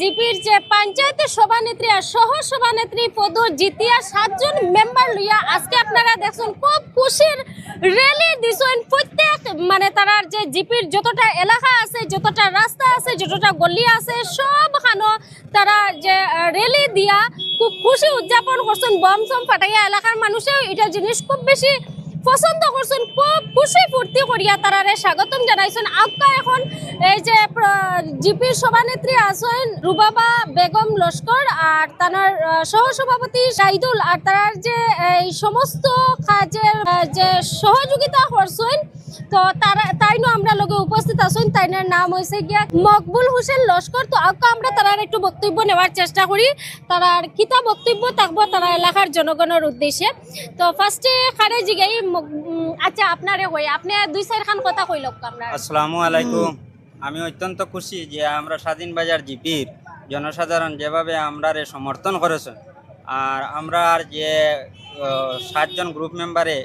জিপির যে পঞ্চায়েতের সভানেত্রী আর সহ সভানেত্রী পদ জিতিয়া সাতজন মেম্বার লইয়া আজকে আপনারা দেখছেন খুব খুশির র্যালি দিছেন। প্রত্যেক মানে তারার যে জিপির যতটা এলাকা আছে, যতটা রাস্তা আছে, যতটা গলি আছে, সবখানো তারা যে র্যালি দিয়া খুব খুশি উদযাপন করছেন। বম সম ফাটাইয়া এলাকার মানুষেও এটা জিনিস খুব বেশি পছন্দ করছেন, খুব খুশি ফুর্তি করিয়া তারারে স্বাগতম জানাইছেন। আজকা এখন এই যে জিপির সভানেত্রী আছেন রুবাবা বেগম লস্কর আর তার সহসভাপতি সাইদুল আর তার যে এই সমস্ত কাজের যে সহযোগিতা করছেন তো তারা তাইনো আমরা লগে উপস্থিত আছেন, তাইনার নাম হয়েছে গিয়া মকবুল হোসেন লস্কর। তো আজকে আমরা তারার একটু বক্তব্য নেওয়ার চেষ্টা করি। তারার কিতা বক্তব্য থাকব তারা এলাকার জনগণের উদ্দেশ্যে। তো ফার্স্টে খারে জিগাই আচ্ছা আপনারে কই? আপনি দুই চারখান কথা কইল আমরা আসসালামু আলাইকুম। আমি অত্যন্ত খুশি যে আমরা স্বাধীন বাজার জিপির জনসাধারণ যেভাবে আমরা সমর্থন করেছেন, আর আমরা যে সাতজন গ্রুপ মেম্বারে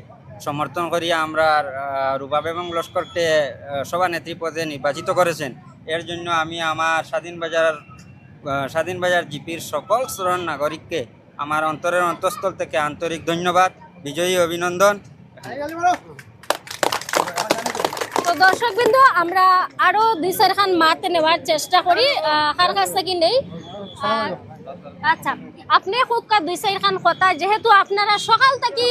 সমর্থন করিয়া আমরা রুবাব এবং লস্করকে সভানেত্রী পদে নির্বাচিত করেছেন। এর জন্য আমি আমার স্বাধীন বাজার স্বাধীন বাজার জিপির সকল স্তরের নাগরিককে আমার অন্তরের অন্তঃস্থল থেকে আন্তরিক ধন্যবাদ, বিজয়ী অভিনন্দন। দর্শক বিন্দু আমরা আরও দুই চারখান মাত নেওয়ার চেষ্টা করি কার কাছ থেকে নেই। আচ্ছা। আপনি খুব দুই চারখান কথা যেহেতু আপনারা সকাল থেকে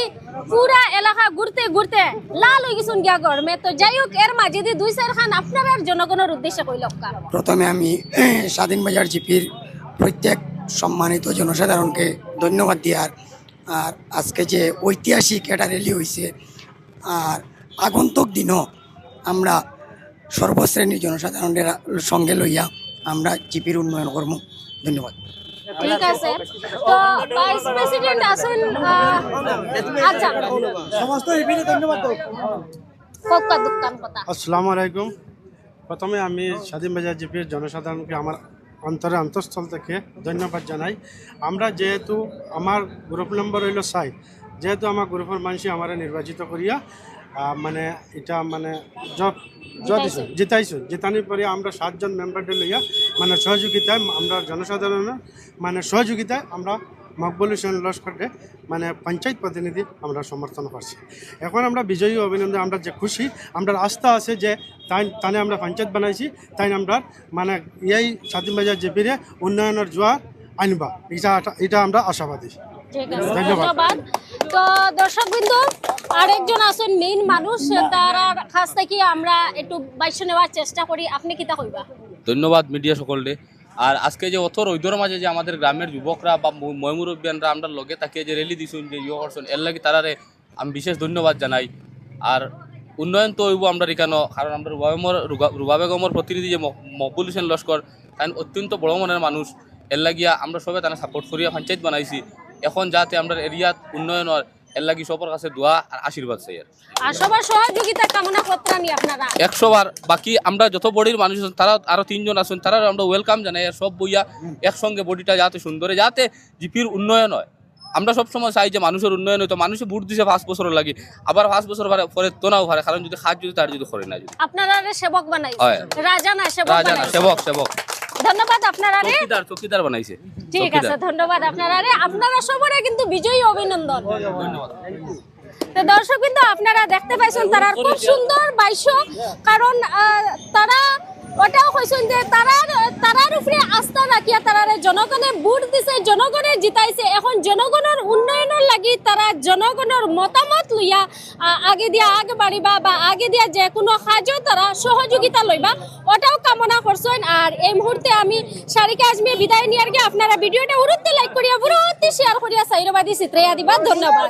পুরা এলাকা ঘুরতে ঘুরতে লাল হয়ে গেছুন গিয়া গরমে তো যাই হোক, এর মাঝে দিয়ে দুই চারখান আপনারা জনগণের উদ্দেশ্যে কইলক কা। প্রথমে আমি স্বাধীন বাজার জিপির প্রত্যেক সম্মানিত জনসাধারণকে ধন্যবাদ দিয়ার আর আজকে যে ঐতিহাসিক একটা র্যালি হয়েছে আর আগন্তুক দিনও আমরা সর্বশ্রেণীর জনসাধারণের সঙ্গে লইয়া আমরা জিপির উন্নয়ন করব ধন্যবাদ। ঠিক আছে। তো ভাইস প্রেসিডেন্ট আছেন আহ, আচ্ছা। কোকা দোকান কথা। আসসালামু আলাইকুম। প্রথমে আমি স্বাধীন বাজার জিপির জনসাধারণকে আমার অন্তরে অন্তঃস্থল থেকে ধন্যবাদ জানাই। আমরা যেহেতু আমার গ্রুপ নম্বর হইল সাই যেহেতু আমার গ্রুপের মানুষ আমার নির্বাচিত করিয়া মানে এটা মানে জব জিতাইছো জিতাইছো জিতানির পরে আমরা সাতজন মেম্বারদের লইয়া মানে সহযোগিতায় আমরা জনসাধারণের মানে সহযোগিতায় আমরা মকবুল হোসেন লস্করকে মানে পঞ্চায়েত প্রতিনিধি আমরা সমর্থন করছি। এখন আমরা বিজয়ী অভিনন্দন আমরা যে খুশি আমরা আস্থা আছে যে তাই তানে আমরা পঞ্চায়েত বানাইছি তাই আমরা মানে এই স্বাধীন বাজার জেপিরে উন্নয়নের জোয়ার আনবা। এটা এটা আমরা আশাবাদী। ধন্যবাদ। তো দর্শক বিন্দু, আরেকজন আছেন মেইন মানুষ, তার কাছ থেকে আমরা একটু বাইশ নেওয়ার চেষ্টা করি। আপনি কিতা কইবা? ধন্যবাদ মিডিয়া সকলকে। আর আজকে যে অথর ঐদর মাঝে যে আমাদের গ্রামের যুবকরা বা ময়মুরব্বিয়ানরা আমরা লগে তাকে যে র্যালি দিছুন, যে ইয়ে করছেন, এর লাগি তারারে আমি বিশেষ ধন্যবাদ জানাই। আর উন্নয়ন তো হইব আমরা এখানে কারণ আমরা রুবাবেমর রুবা বেগমর প্রতিনিধি যে মক- মকবুল হোসেন লস্কর তাই অত্যন্ত বড় মনের মানুষ। এর লাগিয়া আমরা সবাই তারা সাপোর্ট করিয়া পঞ্চায়েত বানাইছি। এখন যাতে আমরা এরিয়াত উন্নয়ন হয় এর লাগি সবার কাছে দোয়া আর আশীর্বাদ চাই আর। সবার সহযোগিতা কামনা করতেন আপনারা। একশো বার বাকি আমরা যত বডির মানুষ আছেন তারা আরও তিনজন আছেন তারা আমরা ওয়েলকাম জানাই আর সব বইয়া একসঙ্গে বডিটা যাতে সুন্দরে যাতে জিপির উন্নয়ন হয়। আমরা সবসময় চাই যে মানুষের উন্নয়ন হয় তো মানুষে ভোট দিছে পাঁচ বছর লাগে আবার পাঁচ বছর পরে পরে তো নাও পারে কারণ যদি খাদ যদি তার যদি করে না যদি। আপনারা সেবক বানাই। রাজা না সেবক রাজা না সেবক সেবক। ধন্যবাদ আপনারা চকিদার চকিদার বানাইছে। ঠিক আছে। ধন্যবাদ আপনারা আপনারা সবারে কিন্তু বিজয়ী অভিনন্দন। ধন্যবাদ। তো দর্শক কিন্তু আপনারা দেখতে পাইছেন তারা খুব সুন্দর বাইশ। কারণ তারা ওটাও কইছেন যে তারার তারার উপরে আস্থা রাখিয়া তারারে জনগণে ভোট দিছে জনগণে জিতাইছে। এখন জনগণের লাগি তারা জনগণের মতামত লইয়া আগে দিয়া আগে বাড়িবা বা আগে দিয়া যে কোনো কাজও তারা সহযোগিতা লইবা, ওটাও কামনা করছেন আর এই মুহূর্তে আমি সারিকা আজমি বিদায় নিয়ার গে আপনারা ভিডিওটা উরুত্তে লাইক করিয়া পুরোতে শেয়ার করিয়া সাইরবাদী চিত্রাইয়া দিবা ধন্যবাদ।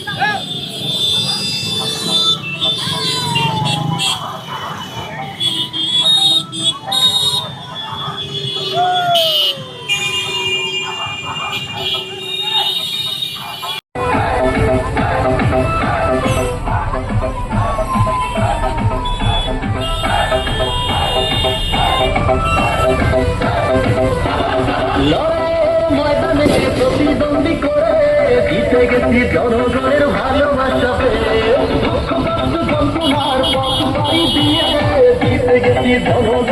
ময়দানে প্রতিদ্বন্দ্বী করে জিতে গেছি জনগণের ভালোবাসা পেয়ে দিয়ে জিতে গেছি জনগণ